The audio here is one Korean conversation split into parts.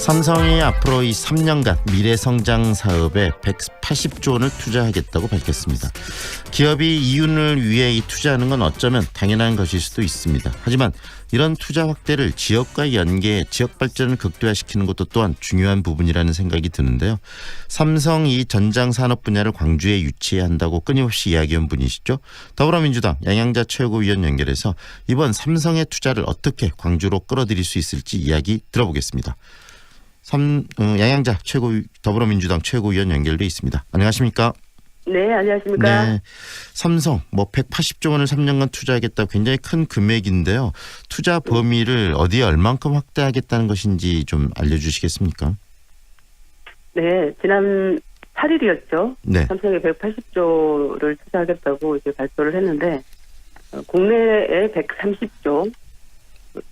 삼성이 앞으로 이 3년간 미래 성장 사업에 180조 원을 투자하겠다고 밝혔습니다. 기업이 이윤을 위해 이 투자하는 건 어쩌면 당연한 것일 수도 있습니다. 하지만 이런 투자 확대를 지역과 연계, 지역 발전을 극대화시키는 것도 또한 중요한 부분이라는 생각이 드는데요. 삼성 이 전장 산업 분야를 광주에 유치해야 한다고 끊임없이 이야기한 분이시죠. 더불어민주당 양양자 최고위원 연결해서 이번 삼성의 투자를 어떻게 광주로 끌어들일 수 있을지 이야기 들어보겠습니다. 삼, 어, 양양자 최고 더불어민주당 최고위원 연결돼 있습니다. 안녕하십니까? 네, 안녕하십니까. 네. 삼성 뭐 180조 원을 3년간 투자하겠다 굉장히 큰 금액인데요. 투자 범위를 어디에 얼만큼 확대하겠다는 것인지 좀 알려주시겠습니까? 네, 지난 8일이었죠. 네. 삼성에 180조를 투자하겠다고 이제 발표를 했는데 어, 국내에 130조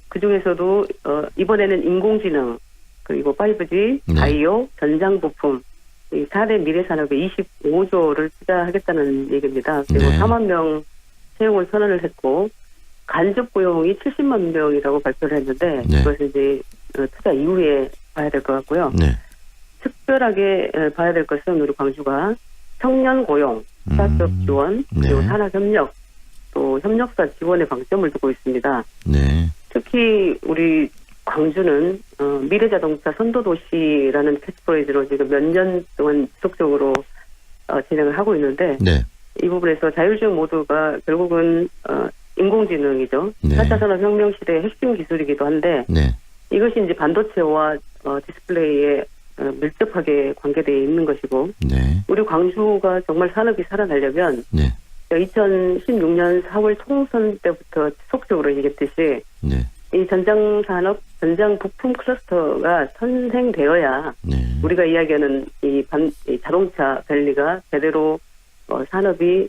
그 중에서도 어, 이번에는 인공지능 그리고 5G, 네. 바이오, 전장 부품 이 4대 미래 산업에 25조를 투자하겠다는 얘기입니다. 그리고 네. 4만 명 채용을 선언을 했고 간접 고용이 70만 명이라고 발표를 했는데 네. 그것은 이제 어, 투자 이후에 봐야 될 것 같고요. 네. 특별하게 에, 봐야 될 것은 우리 광주가 청년 고용, 스타트업 음, 지원, 그리고 네. 산업 협력, 또 협력사 지원에 방점을 두고 있습니다. 네. 특히 우리 광주는 어, 미래자동차 선도도시라는 캐치프레이즈로 지금 몇 년 동안 지속적으로 어, 진행을 하고 있는데 네. 이 부분에서 자율주행 모드가 결국은 어, 인공지능이죠. 네. 4차 산업혁명 시대의 핵심 기술이기도 한데 네. 이것이 이제 반도체와 어, 디스플레이에 어, 밀접하게 관계되어 있는 것이고 네. 우리 광주가 정말 산업이 살아나려면 네. 2016년 4월 총선 때부터 지속적으로 얘기했듯이 네. 이 전장 산업, 전장 부품 클러스터가 선생되어야 네. 우리가 이야기하는 이, 반, 이 자동차 밸리가 제대로 어, 산업이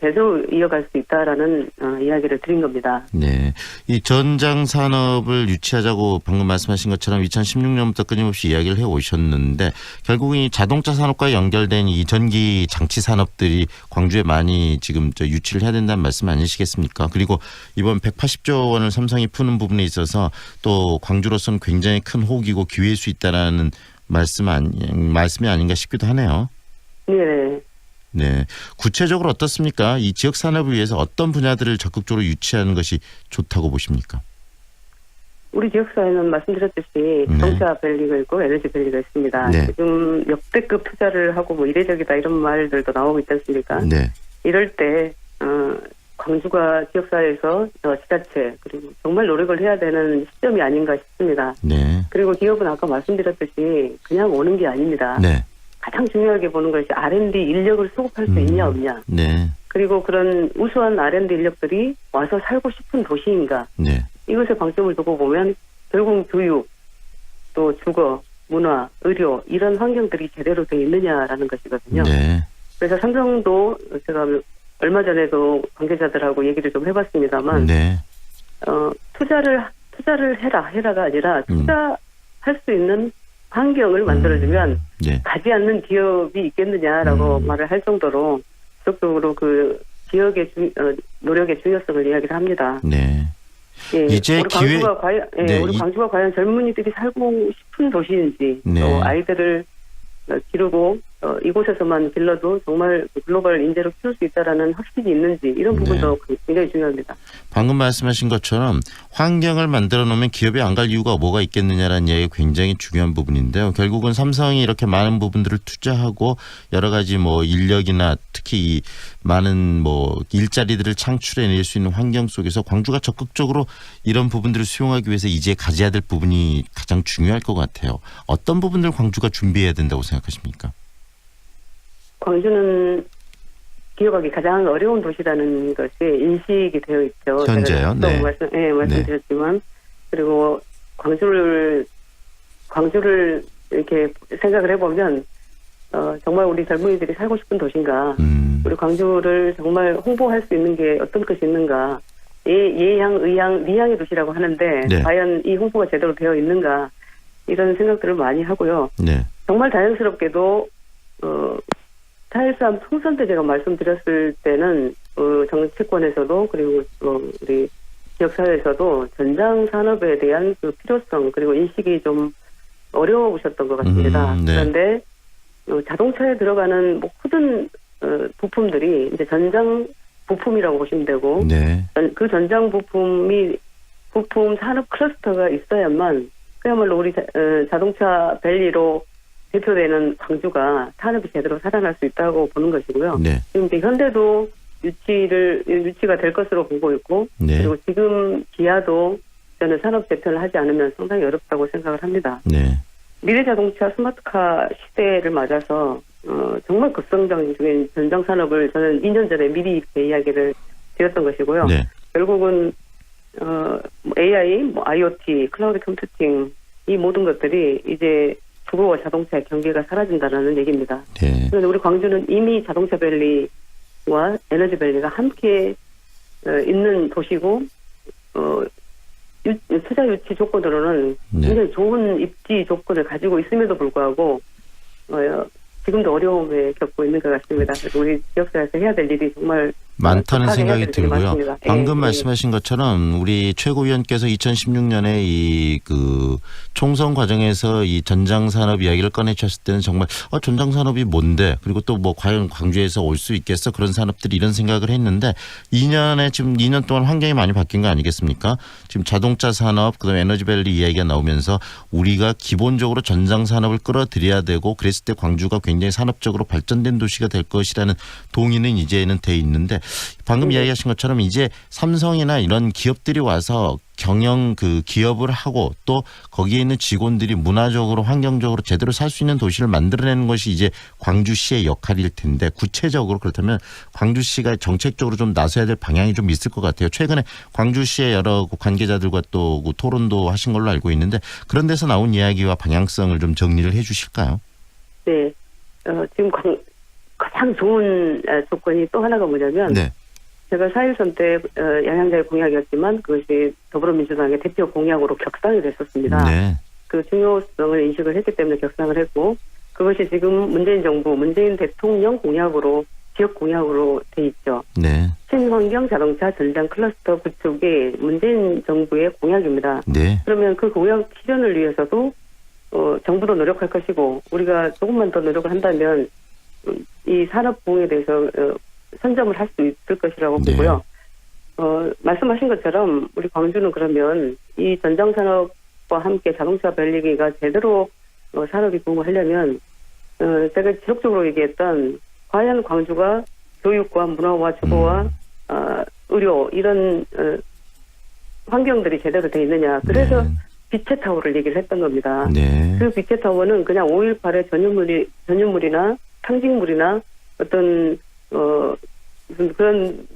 제대로 이어갈 수 있다라는 어, 이야기를 드린 겁니다. 네. 이 전장 산업을 유치하자고 방금 말씀하신 것처럼 2016년부터 끊임없이 이야기를 해 오셨는데 결국은 이 자동차 산업과 연결된 이 전기 장치 산업들이 광주에 많이 지금 저 유치를 해야 된다는 말씀 아니시겠습니까? 그리고 이번 180조 원을 삼성이 푸는 부분에 있어서 또 광주로서는 굉장히 큰 호기고 기회일 수 있다라는 말씀 아니, 말씀이 아닌가 싶기도 하네요. 네. 네. 구체적으로 어떻습니까? 이 지역 산업을 위해서 어떤 분야들을 적극적으로 유치하는 것이 좋다고 보십니까? 우리 지역사회는 말씀드렸듯이 네. 자동차 밸리가 있고 에너지 밸리가 있습니다. 네. 지금 역대급 투자를 하고 뭐 이례적이다 이런 말들도 나오고 있지 않습니까? 네. 이럴 때 어, 광주가 지역사회에서 어, 지자체 그리고 정말 노력을 해야 되는 시점이 아닌가 싶습니다. 네. 그리고 기업은 아까 말씀드렸듯이 그냥 오는 게 아닙니다. 네. 가장 중요하게 보는 것이 R&D 인력을 수급할 수 음. 있냐 없냐. 네. 그리고 그런 우수한 R&D 인력들이 와서 살고 싶은 도시인가. 네. 이것에 방점을 두고 보면 결국 교육, 또 주거, 문화, 의료 이런 환경들이 제대로 돼 있느냐라는 것이거든요. 네. 그래서 삼성도 제가 얼마 전에도 관계자들하고 얘기를 좀 해봤습니다만 네. 어, 투자를 투자를 해라 해라가 아니라 음. 투자할 수 있는 환경을 만들어주면 네. 가지 않는 기업이 있겠느냐라고 음. 말을 할 정도로 지속적으로 그 지역의 중, 어, 노력의 중요성을 이야기를 합니다. 네. 예, 이제 우리 기회- 광주가 과연 예, 네, 우리 이- 광주가 과연 젊은이들이 살고 싶은 도시인지 네. 또 아이들을 어, 기르고 어, 이곳에서만 길러도 정말 글로벌 인재로 키울 수 있다라는 확신이 있는지 이런 네. 부분도 굉장히 중요합니다. 방금 말씀하신 것처럼 환경을 만들어 놓으면 기업이 안 갈 이유가 뭐가 있겠느냐라는 이야기가 굉장히 중요한 부분인데요. 결국은 삼성이 이렇게 많은 부분들을 투자하고 여러 가지 뭐 인력이나 특히 이 많은 뭐 일자리들을 창출해낼 수 있는 환경 속에서 광주가 적극적으로 이런 부분들을 수용하기 위해서 이제 가져야 될 부분이 가장 중요할 것 같아요. 어떤 부분들 광주가 준비해야 된다고 생각하십니까? 광주는 기업하기 가장 어려운 도시라는 것이 인식이 되어 있죠. 현재요? 네. 또 말씀, 예, 말씀드렸지만 그리고 광주를 광주를 이렇게 생각을 해보면 어, 정말 우리 젊은이들이 살고 싶은 도시인가? 음. 우리 광주를 정말 홍보할 수 있는 게 어떤 것이 있는가? 예, 예향, 의향, 미향의 도시라고 하는데 네. 과연 이 홍보가 제대로 되어 있는가? 이런 생각들을 많이 하고요. 네. 정말 다행스럽게도 어, 4.13 총선 때 제가 말씀드렸을 때는 어, 정치권에서도 그리고 어, 우리 지역사회에서도 전장 산업에 대한 그 필요성 그리고 인식이 좀 어려우셨던 것 같습니다. 음, 네. 그런데 어, 자동차에 들어가는 모든 어, 부품들이 이제 전장 부품이라고 보시면 되고 네. 전- 그 전장 부품이 부품 산업 클러스터가 있어야만 그야말로 우리 자, 어, 자동차 밸리로 대표되는 광주가 산업이 제대로 살아날 수 있다고 보는 것이고요. 네. 지금 이제 현대도 유치를 유치가 될 것으로 보고 있고 네. 그리고 지금 기아도 저는 산업 재편을 하지 않으면 상당히 어렵다고 생각을 합니다. 네. 미래 자동차 스마트카 시대를 맞아서 어, 정말 급성장적인 전장 산업을 저는 2년 전에 미리 이렇게 이야기를 드렸던 것이고요. 네. 결국은 어, 뭐 AI, 뭐 IoT, 클라우드 컴퓨팅 이 모든 것들이 이제 주거와 자동차의 경계가 사라진다는 얘기입니다. 네. 그런데 우리 광주는 이미 자동차 밸리와 에너지 밸리가 함께 어, 있는 도시고 어, 유- 투자 유치 조건으로는 네. 굉장히 좋은 입지 조건을 가지고 있음에도 불구하고 어, 지금도 어려움에 겪고 있는 것 같습니다. 그래서 우리 지역사회에서 해야 될 일이 정말 많다는 해야 생각이 들고요. 많습니다. 예, 방금 예. 말씀하신 것처럼 우리 최고위원께서 2016년에 이 그 총선 과정에서 이 전장 산업 이야기를 꺼내셨을 때는 정말 어 전장 산업이 뭔데 그리고 또 뭐 과연 광주에서 올 수 있겠어 그런 산업들이 이런 생각을 했는데 2년에 지금 2년 동안 환경이 많이 바뀐 거 아니겠습니까? 지금 자동차 산업 그다음에 에너지밸리 이야기가 나오면서 우리가 기본적으로 전장 산업을 끌어들여야 되고 그랬을 때 광주가 굉장히 산업적으로 발전된 도시가 될 것이라는 동의는 이제는 돼 있는데 방금 네. 이야기하신 것처럼 이제 삼성이나 이런 기업들이 와서 경영 그 기업을 하고 또 거기에 있는 직원들이 문화적으로 환경적으로 제대로 살 수 있는 도시를 만들어내는 것이 이제 광주시의 역할일 텐데 구체적으로 그렇다면 광주시가 정책적으로 좀 나서야 될 방향이 좀 있을 것 같아요. 최근에 광주시의 여러 관계자들과 또그 토론도 하신 걸로 알고 있는데 그런 데서 나온 이야기와 방향성을 좀 정리를 해 주실까요? 네. 어, 지금 광- 가장 좋은 어, 조건이 또 하나가 뭐냐면 네. 제가 4.1선 때 어, 양양자의 공약이었지만 그것이 더불어민주당의 대표 공약으로 격상이 됐었습니다. 네. 그 중요성을 인식을 했기 때문에 격상을 했고 그것이 지금 문재인 정부, 문재인 대통령 공약으로 지역 공약으로 돼 있죠. 네. 친환경 자동차 전장 클러스터 구축이 문재인 정부의 공약입니다. 네. 그러면 그 공약 실현을 위해서도 어, 정부도 노력할 것이고 우리가 조금만 더 노력을 한다면 음, 이 산업 부흥에 대해서 어, 선점을 할 수 있을 것이라고 네. 보고요. 어, 말씀하신 것처럼 우리 광주는 그러면 이 전장 산업과 함께 자동차 밸리기가 제대로 어, 산업이 부흥을 하려면 어, 제가 지속적으로 얘기했던 과연 광주가 교육과 문화와 주거와 음. 어, 의료 이런 어, 환경들이 제대로 돼 있느냐. 그래서 네. 빛의 타워를 얘기를 했던 겁니다. 네. 그 빛의 타워는 그냥 5.18의 전유물이 전유물이나 상징물이나 어떤 어 무슨 그런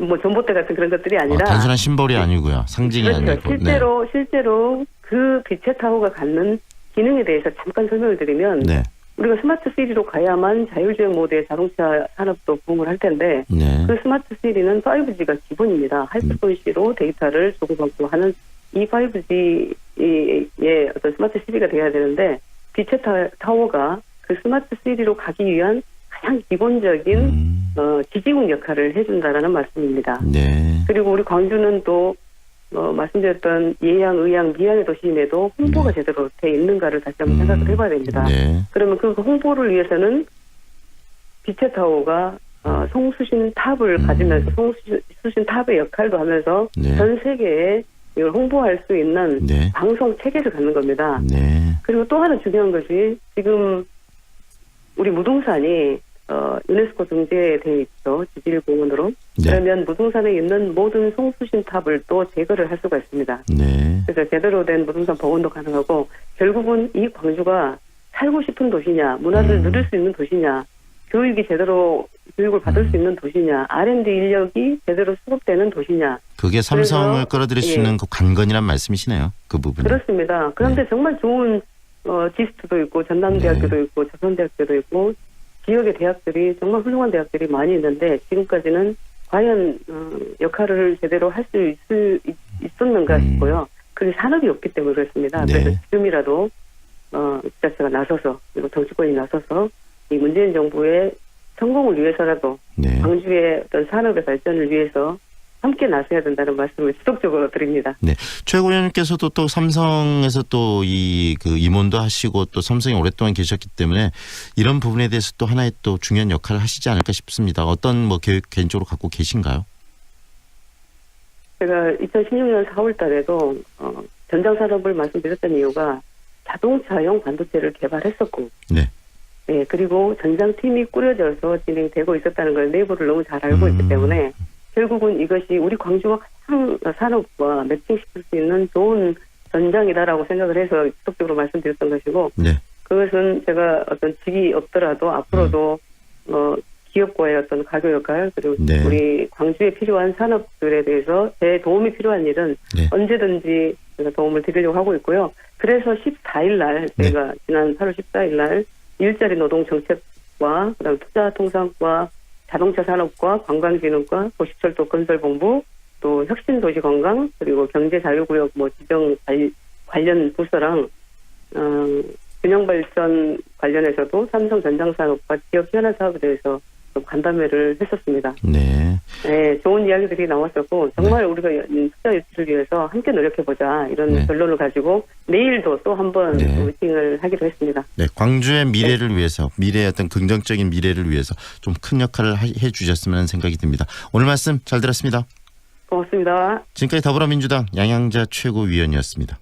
뭐 전봇대 같은 그런 것들이 어, 아니라 단순한 심벌이 아니고요. 상징이 그렇죠. 아니고. 네. 실제로 실제로 그 빛의 타워가 갖는 기능에 대해서 잠깐 설명을 드리면 네. 우리가 스마트 시리로 가야만 자율주행 모드의 자동차 산업도 부흥을 할 텐데 네. 그 스마트 시리는 5G가 기본입니다. 하이프리퀀시로 데이터를 주고받고 하는 이 5G의 어떤 스마트 시리가 돼야 되는데 빛의 타- 타워가 그 스마트 시리로 가기 위한 가장 기본적인 음. 어, 지지국 역할을 해준다라는 말씀입니다. 네. 그리고 우리 광주는 또 어, 말씀드렸던 예양, 의양, 미양의 도시임에도 홍보가 제대로 돼 있는가를 다시 한번 음. 생각을 해봐야 됩니다. 네. 그러면 그 홍보를 위해서는 빛의 타워가 어, 송수신 탑을 음. 가지면서 송수신 탑의 역할도 하면서 네. 전 세계에 이걸 홍보할 수 있는 네. 방송 체계를 갖는 겁니다. 네. 그리고 또 하나 중요한 것이 지금 우리 무등산이 어, 유네스코 등재돼 있죠 지질공원으로. 네. 그러면 무등산에 있는 모든 송수신 탑을 또 제거를 할 수가 있습니다. 네. 그래서 제대로 된 무등산 복원도 가능하고 결국은 이 광주가 살고 싶은 도시냐, 문화를 음. 누릴 수 있는 도시냐, 교육이 제대로 교육을 받을 음. 수 있는 도시냐, R&D 인력이 제대로 수급되는 도시냐. 그게 삼성을 그래서, 끌어들일 수 예. 있는 그 관건이란 말씀이시네요. 그 부분. 그렇습니다. 그런데 정말 좋은 어, 지스트도 있고 전남대학교도 네. 있고 조선대학교도 있고 지역의 대학들이 정말 훌륭한 대학들이 많이 있는데 지금까지는 과연 어, 역할을 제대로 할 수 있었는가 음. 싶고요. 그게 산업이 없기 때문에 그렇습니다. 네. 그래서 지금이라도 어, 지자체가 나서서 그리고 정치권이 나서서 이 문재인 정부의 성공을 위해서라도 네. 광주의 어떤 산업의 발전을 위해서 함께 나서야 된다는 말씀을 지속적으로 드립니다. 네. 최고위원님께서도 또 삼성에서 또 이 그 임원도 하시고 또 삼성에 오랫동안 계셨기 때문에 이런 부분에 대해서 또 하나의 또 중요한 역할을 하시지 않을까 싶습니다. 어떤 뭐 계획 개인적으로 갖고 계신가요? 제가 2016년 4월 달에도 어, 전장 산업을 말씀드렸던 이유가 자동차용 반도체를 개발했었고 네. 예, 그리고 전장팀이 꾸려져서 진행되고 있었다는 걸 내부를 너무 잘 알고 음. 있기 때문에 결국은 이것이 우리 광주와 가장 산업과 매칭시킬 수 있는 좋은 전장이다라고 생각을 해서 지속적으로 말씀드렸던 것이고 네. 그것은 제가 어떤 직이 없더라도 앞으로도 어, 기업과의 어떤 가교 역할 그리고 네. 우리 광주에 필요한 산업들에 대해서 제 도움이 필요한 일은 네. 언제든지 제가 도움을 드리려고 하고 있고요. 그래서 14일 날 네. 저희가 지난 8월 14일 날 일자리 노동 정책과 그다음 투자 통상과 자동차 산업과 관광진흥과 도시철도 건설본부 또 혁신도시 관광 그리고 경제자유구역 뭐 지정 관- 관련 부서랑 어, 균형 발전 관련해서도 삼성 전장산업과 지역 현안 사업에 대해서 좀 간담회를 했었습니다. 네. 네, 좋은 이야기들이 나왔었고 정말 우리가 이 투자 유치를 위해서 함께 노력해 보자 이런 네. 결론을 가지고 내일도 또 한번 네. 미팅을 하기로 했습니다. 네. 광주의 미래를 위해서 미래의 어떤 긍정적인 미래를 위해서 좀 큰 역할을 하- 해 주셨으면 하는 생각이 듭니다. 오늘 말씀 잘 들었습니다. 고맙습니다. 지금까지 더불어민주당 양양자 최고위원이었습니다.